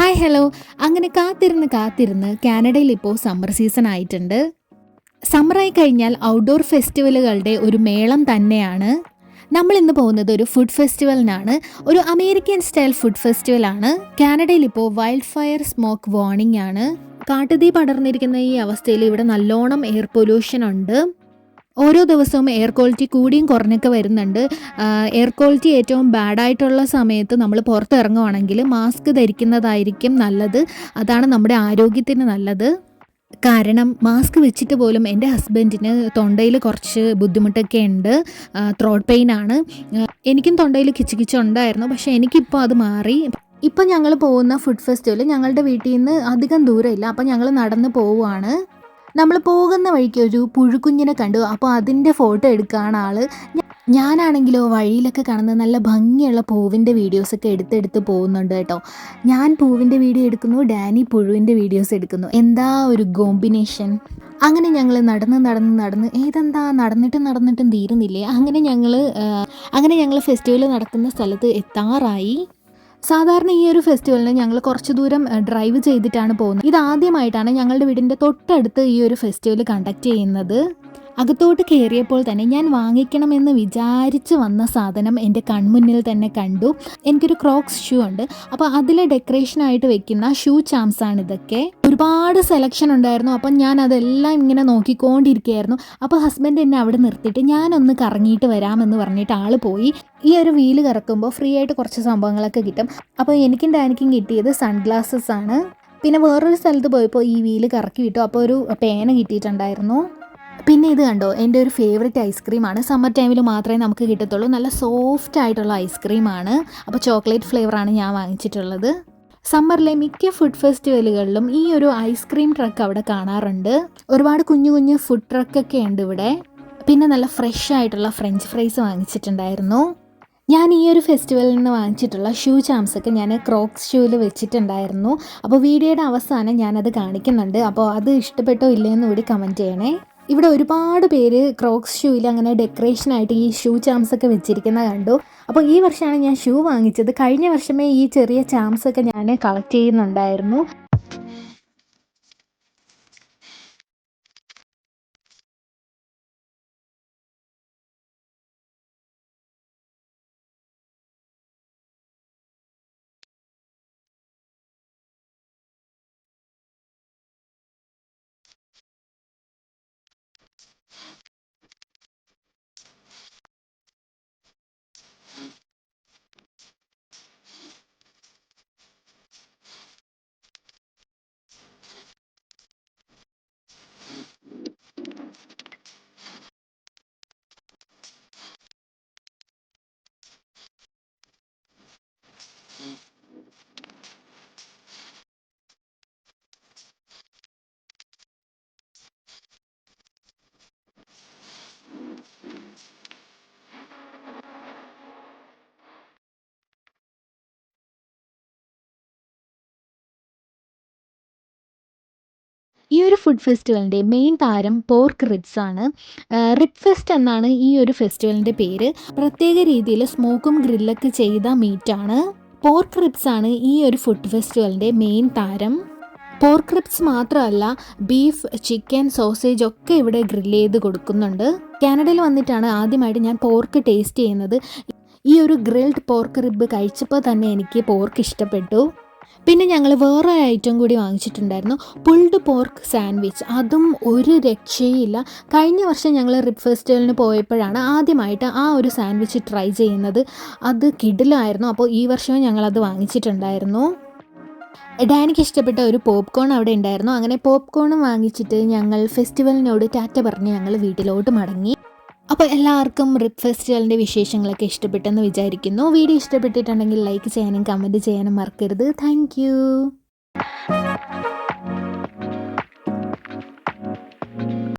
Hi hello അങ്ങനെ കാത്തിരുന്ന് കാത്തിരുന്ന് കാനഡയിൽ ഇപ്പോൾ സമ്മർ സീസൺ ആയിട്ടുണ്ട് സമ്മറായി കഴിഞ്ഞാൽ ഔട്ട്ഡോർ ഫെസ്റ്റിവലുകളുടെ ഒരു മേളം തന്നെയാണ്. നമ്മൾ ഇന്ന് പോകുന്നത് ഒരു ഫുഡ് ഫെസ്റ്റിവലിനാണ് ഒരു അമേരിക്കൻ സ്റ്റൈൽ ഫുഡ് ഫെസ്റ്റിവലാണ് കാനഡയിൽ ഇപ്പോൾ വൈൽഡ് ഫയർ സ്മോക്ക് വാർണിംഗ് ആണ്. കാട്ടുതീ പടർന്നിരിക്കുന്ന ഈ അവസ്ഥയിൽ ഇവിടെ നല്ലോണം എയർ പൊല്യൂഷൻ ഉണ്ട്. ഓരോ ദിവസവും എയർ ക്വാളിറ്റി കൂടിയും കുറഞ്ഞൊക്കെ വരുന്നുണ്ട്. എയർ ക്വാളിറ്റി ഏറ്റവും ബാഡായിട്ടുള്ള സമയത്ത് നമ്മൾ പുറത്തിറങ്ങുവാണെങ്കിൽ മാസ്ക് ധരിക്കുന്നതായിരിക്കും നല്ലത്. അതാണ് നമ്മുടെ ആരോഗ്യത്തിന് നല്ലത്. കാരണം മാസ്ക് വെച്ചിട്ട് പോലും എന്റെ ഹസ്ബൻഡിന് തൊണ്ടയിൽ കുറച്ച് ബുദ്ധിമുട്ടൊക്കെ ഉണ്ട്. ത്രോട്ട് പെയിൻ ആണ്. എനിക്കും തൊണ്ടയിൽ കിച്ച് കിച്ച് ഉണ്ടായിരുന്നു. പക്ഷേ എനിക്കിപ്പോൾ അത് മാറി. ഇപ്പം ഞങ്ങൾ പോകുന്ന ഫുഡ് ഫെസ്റ്റിവൽ ഞങ്ങളുടെ വീട്ടിൽ നിന്ന് അധികം ദൂരമില്ല. അപ്പം ഞങ്ങൾ നടന്ന് പോവുകയാണ് നമ്മൾ പോകുന്ന വഴിക്ക് ഒരു പുഴുക്കുഞ്ഞിനെ കണ്ടു. അപ്പോൾ അതിന്റെ ഫോട്ടോ എടുക്കുകയാണ് ആൾ ഞാനാണെങ്കിലോ വഴിയിലൊക്കെ കാണുന്ന നല്ല ഭംഗിയുള്ള പൂവിന്റെ വീഡിയോസൊക്കെ എടുത്തെടുത്ത് പോകുന്നുണ്ട് കേട്ടോ. ഞാൻ പൂവിന്റെ വീഡിയോ എടുക്കുന്നു ഡാനി പുഴുവിന്റെ വീഡിയോസ് എടുക്കുന്നു. എന്താ ഒരു കോമ്പിനേഷൻ? അങ്ങനെ ഞങ്ങൾ നടന്ന് നടന്ന് നടന്ന് ഏതെന്താ നടന്നിട്ടും നടന്നിട്ടും തീരുന്നില്ലേ? അങ്ങനെ ഞങ്ങൾ അങ്ങനെ ഞങ്ങൾ ഫെസ്റ്റിവൽ നടക്കുന്ന സ്ഥലത്ത് എത്താറായി. സാധാരണ ഈ ഒരു ഫെസ്റ്റിവലിന് ഞങ്ങൾ കുറച്ച് ദൂരം ഡ്രൈവ് ചെയ്തിട്ടാണ് പോകുന്നത്. ഇത് ആദ്യമായിട്ടാണ് ഞങ്ങളുടെ വീടിന്റെ തൊട്ടടുത്ത് ഈ ഒരു ഫെസ്റ്റിവൽ കണ്ടക്ട് ചെയ്യുന്നത്. അകത്തോട്ട് കയറിയപ്പോൾ തന്നെ ഞാൻ വാങ്ങിക്കണമെന്ന് വിചാരിച്ച് വന്ന സാധനം എന്റെ കൺമുന്നിൽ തന്നെ കണ്ടു. എനിക്കൊരു ക്രോക്സ് ഷൂ ഉണ്ട്. അപ്പോൾ അതിലെ ഡെക്കറേഷനായിട്ട് വെക്കുന്ന ഷൂ ചാംസ് ആണ് ഇതൊക്കെ. ഒരുപാട് സെലക്ഷൻ ഉണ്ടായിരുന്നു. അപ്പം ഞാൻ അതെല്ലാം ഇങ്ങനെ നോക്കിക്കൊണ്ടിരിക്കുകയായിരുന്നു. അപ്പോൾ ഹസ്ബൻഡ് എന്നെ അവിടെ നിർത്തിയിട്ട് ഞാനൊന്ന് കറങ്ങിയിട്ട് വരാമെന്ന് പറഞ്ഞിട്ട് ആൾ പോയി. ഈ ഒരു വീൽ കറക്കുമ്പോൾ ഫ്രീ ആയിട്ട് കുറച്ച് സംഭവങ്ങളൊക്കെ കിട്ടും. അപ്പോൾ എനിക്കും ഡാനിക്കും കിട്ടിയത് സൺഗ്ലാസസ് ആണ്. പിന്നെ വേറൊരു സ്ഥലത്ത് പോയപ്പോൾ ഈ വീൽ കറക്കി വിട്ടു. അപ്പോൾ ഒരു പേന കിട്ടിയിട്ടുണ്ടായിരുന്നു. പിന്നെ ഇത് കണ്ടോ എന്റെ ഒരു ഫേവറേറ്റ് ഐസ്ക്രീമാണ് സമ്മർ ടൈമിൽ മാത്രമേ നമുക്ക് കിട്ടത്തുള്ളൂ. നല്ല സോഫ്റ്റ് ആയിട്ടുള്ള ഐസ്ക്രീമാണ് അപ്പോൾ ചോക്ലേറ്റ് ഫ്ലേവറാണ് ഞാൻ വാങ്ങിച്ചിട്ടുള്ളത്. സമ്മറിലെ മിക്ക ഫുഡ് ഫെസ്റ്റിവലുകളിലും ഈ ഒരു ഐസ്ക്രീം ട്രക്ക് അവിടെ കാണാറുണ്ട്. ഒരുപാട് കുഞ്ഞു കുഞ്ഞു ഫുഡ് ട്രക്കൊക്കെ ഉണ്ട് ഇവിടെ. പിന്നെ നല്ല ഫ്രഷ് ആയിട്ടുള്ള ഫ്രഞ്ച് ഫ്രൈസ് വാങ്ങിച്ചിട്ടുണ്ടായിരുന്നു. ഞാൻ ഈ ഒരു ഫെസ്റ്റിവലിൽ നിന്ന് വാങ്ങിച്ചിട്ടുള്ള ഷൂ ചാംസ് ഒക്കെ ഞാൻ ക്രോക്സ് ഷൂവിൽ വെച്ചിട്ടുണ്ടായിരുന്നു. അപ്പോൾ വീഡിയോയുടെ അവസാനം ഞാനത് കാണിക്കുന്നുണ്ട്. അപ്പോൾ അത് ഇഷ്ടപ്പെട്ടോ ഇല്ലയെന്ന് കൂടി കമന്റ് ചെയ്യണേ. ഇവിടെ ഒരുപാട് പേര് ക്രോക്സ് ഷൂയിൽ അങ്ങനെ ഡെക്കറേഷനായിട്ട് ഈ ഷൂ ചാംസ് ഒക്കെ വെച്ചിരിക്കുന്നത് കണ്ടു. അപ്പോൾ ഈ വർഷമാണ് ഞാൻ ഷൂ വാങ്ങിച്ചത്. കഴിഞ്ഞ വർഷമേ ഈ ചെറിയ ചാംസ് ഒക്കെ ഞാൻ കളക്ട് ചെയ്യുന്നുണ്ടായിരുന്നു. ഈ ഒരു ഫുഡ് ഫെസ്റ്റിവലിന്റെ മെയിൻ താരം പോർക്ക് റിബ്സ് ആണ്. റിബ് ഫെസ്റ്റ് എന്നാണ് ഈ ഒരു ഫെസ്റ്റിവലിന്റെ പേര്. പ്രത്യേക രീതിയിൽ സ്മോക്കും ഗ്രില്ലൊക്കെ ചെയ്ത മീറ്റാണ് പോർക്ക് റിബ്സ് ആണ് ഈ ഒരു ഫുഡ് ഫെസ്റ്റിവലിന്റെ മെയിൻ താരം. പോർക്ക് റിബ്സ് മാത്രമല്ല ബീഫ് ചിക്കൻ സോസേജ് ഒക്കെ ഇവിടെ ഗ്രില്ല് ചെയ്ത് കൊടുക്കുന്നുണ്ട്. കാനഡയിൽ വന്നിട്ടാണ് ആദ്യമായിട്ട് ഞാൻ പോർക്ക് ടേസ്റ്റ് ചെയ്യുന്നത്. ഈ ഒരു ഗ്രിൽഡ് പോർക്ക് റിബ് കഴിച്ചപ്പോൾ തന്നെ എനിക്ക് പോർക്ക് ഇഷ്ടപ്പെട്ടു. പിന്നെ ഞങ്ങൾ വേറെ ഐറ്റം കൂടി വാങ്ങിച്ചിട്ടുണ്ടായിരുന്നു. പുൾഡ് പോർക്ക് സാൻഡ്വിച്ച് അതും ഒരു രക്ഷയില്ല. കഴിഞ്ഞ വർഷം ഞങ്ങൾ റിപ്പ് ഫെസ്റ്റിവലിന് പോയപ്പോഴാണ് ആദ്യമായിട്ട് ആ ഒരു സാൻഡ്വിച്ച് ട്രൈ ചെയ്യുന്നത്. അത് കിടിലായിരുന്നു. അപ്പോൾ ഈ വർഷവും ഞങ്ങളത് വാങ്ങിച്ചിട്ടുണ്ടായിരുന്നു. ഡാനിക്ക് ഇഷ്ടപ്പെട്ട ഒരു പോപ്കോൺ അവിടെ ഉണ്ടായിരുന്നു. അങ്ങനെ പോപ്കോണും വാങ്ങിച്ചിട്ട് ഞങ്ങൾ ഫെസ്റ്റിവലിനോട് ടാറ്റ പറഞ്ഞ് ഞങ്ങൾ വീട്ടിലോട്ട് മടങ്ങി. അപ്പോൾ എല്ലാവർക്കും റിപ്പ് ഫെസ്റ്റിവലിന്റെ വിശേഷങ്ങളൊക്കെ ഇഷ്ടപ്പെട്ടെന്ന് വിചാരിക്കുന്നു. വീഡിയോ ഇഷ്ടപ്പെട്ടിട്ടുണ്ടെങ്കിൽ ലൈക്ക് ചെയ്യാനും കമന്റ് ചെയ്യാനും മറക്കരുത്. താങ്ക്